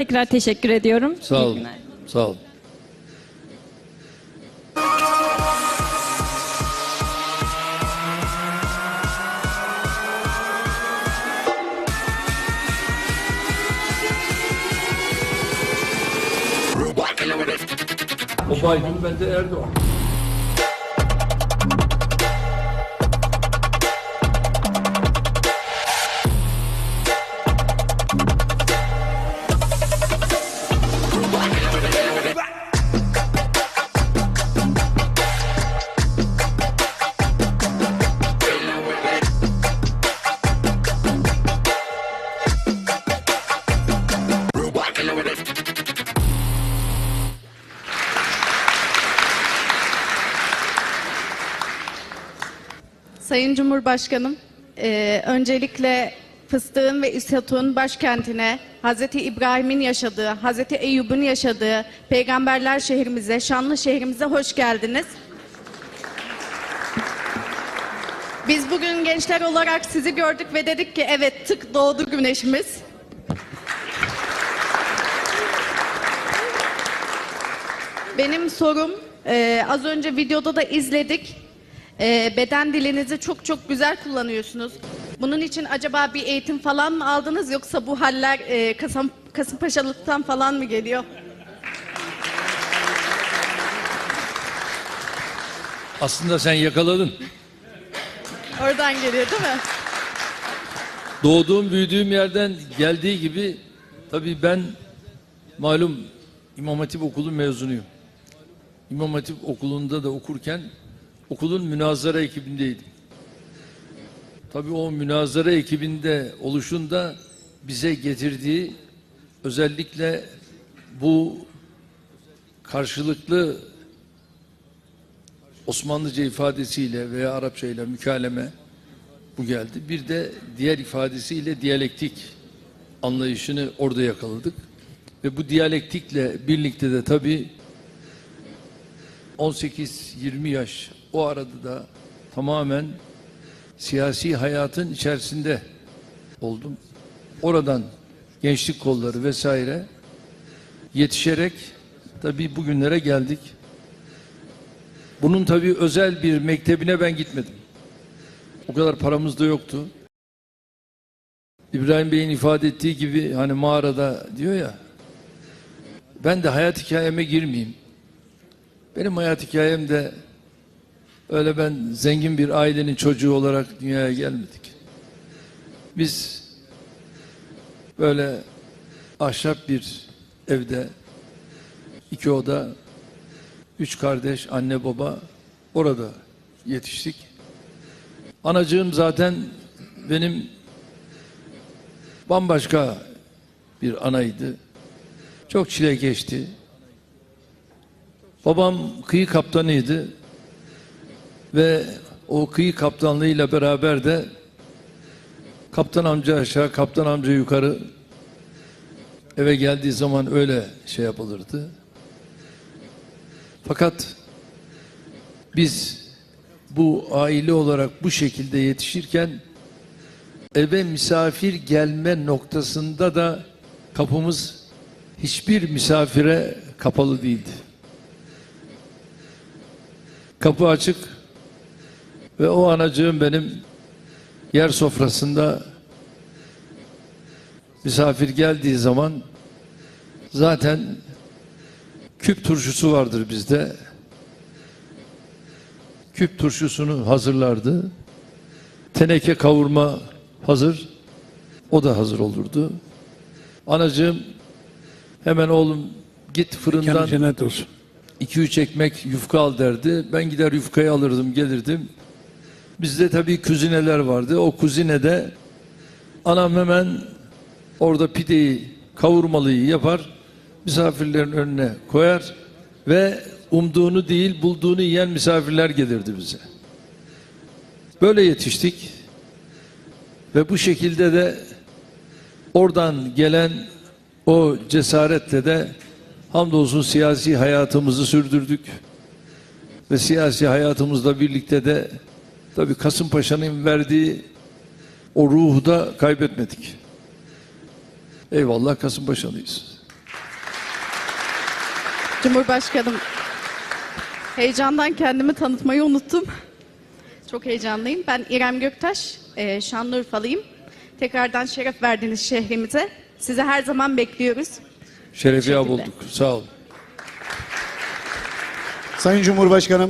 Tekrar teşekkür ediyorum. Sağ İyi olun. günler. Sağ olun. O Biden ben de Erdoğan. Sayın Cumhurbaşkanım, eee, öncelikle Fıstığın ve İshak'ın başkentine, Hazreti İbrahim'in yaşadığı, Hazreti Eyyub'un yaşadığı peygamberler şehrimize, şanlı şehrimize hoş geldiniz. Biz bugün gençler olarak sizi gördük ve dedik ki evet tık doğdu güneşimiz. Benim sorum eee, az önce videoda da izledik. Eee, beden dilinizi çok çok güzel kullanıyorsunuz. Bunun için acaba bir eğitim falan mı aldınız yoksa bu haller eee Kasım, Kasımpaşalıktan falan mı geliyor? Aslında sen yakaladın. Oradan geliyor değil mi? Doğduğum, büyüdüğüm yerden geldiği gibi tabii ben malum İmam Hatip Okulu mezunuyum. İmam Hatip Okulu'nda da okurken okulun münazara ekibindeydim. Tabii o münazara ekibinde oluşun da bize getirdiği özellikle bu karşılıklı Osmanlıca ifadesiyle veya Arapça ile mükaleme bu geldi. Bir de diğer ifadesiyle diyalektik anlayışını orada yakaladık. Ve bu diyalektikle birlikte de tabii 18-20 yaş o arada da tamamen siyasi hayatın içerisinde oldum. Oradan gençlik kolları vesaire yetişerek tabii bugünlere geldik. Bunun tabii özel bir mektebine ben gitmedim. O kadar paramız da yoktu. İbrahim Bey'in ifade ettiği gibi hani mağarada diyor ya ben de hayat hikayeme girmeyeyim. Benim hayat hikayemde öyle ben zengin bir ailenin çocuğu olarak dünyaya gelmedik. Biz böyle ahşap bir evde iki oda üç kardeş anne baba orada yetiştik. Anacığım zaten benim bambaşka bir anaydı. Çok çile geçti. Babam kıyı kaptanıydı ve o kıyı kaptanlığıyla beraber de kaptan amca aşağı, kaptan amca yukarı eve geldiği zaman öyle şey yapılırdı. Fakat biz bu aile olarak bu şekilde yetişirken eve misafir gelme noktasında da kapımız hiçbir misafire kapalı değildi. Kapı açık ve o anacığım benim yer sofrasında misafir geldiği zaman zaten küp turşusu vardır bizde. Küp turşusunu hazırlardı. Teneke kavurma hazır. O da hazır olurdu. Anacığım hemen oğlum git fırından Mekanı cennet olsun. 2-3 ekmek yufka al derdi. Ben gider yufkayı alırdım gelirdim. Bizde tabii kuzineler vardı. O kuzinede anam hemen orada pideyi kavurmalıyı yapar. Misafirlerin önüne koyar ve umduğunu değil bulduğunu yiyen misafirler gelirdi bize. Böyle yetiştik ve bu şekilde de oradan gelen o cesaretle de hamdolsun siyasi hayatımızı sürdürdük. Ve siyasi hayatımızla birlikte de tabii Kasımpaşa'nın verdiği o ruhu da kaybetmedik. Eyvallah Kasımpaşalıyız. Cumhurbaşkanım, heyecandan kendimi tanıtmayı unuttum. Çok heyecanlıyım. Ben İrem Göktaş, e, Şanlıurfalıyım. Tekrardan şeref verdiniz şehrimize. Sizi her zaman bekliyoruz. Teşekkürler. bulduk. Sağ olun. Sayın Cumhurbaşkanım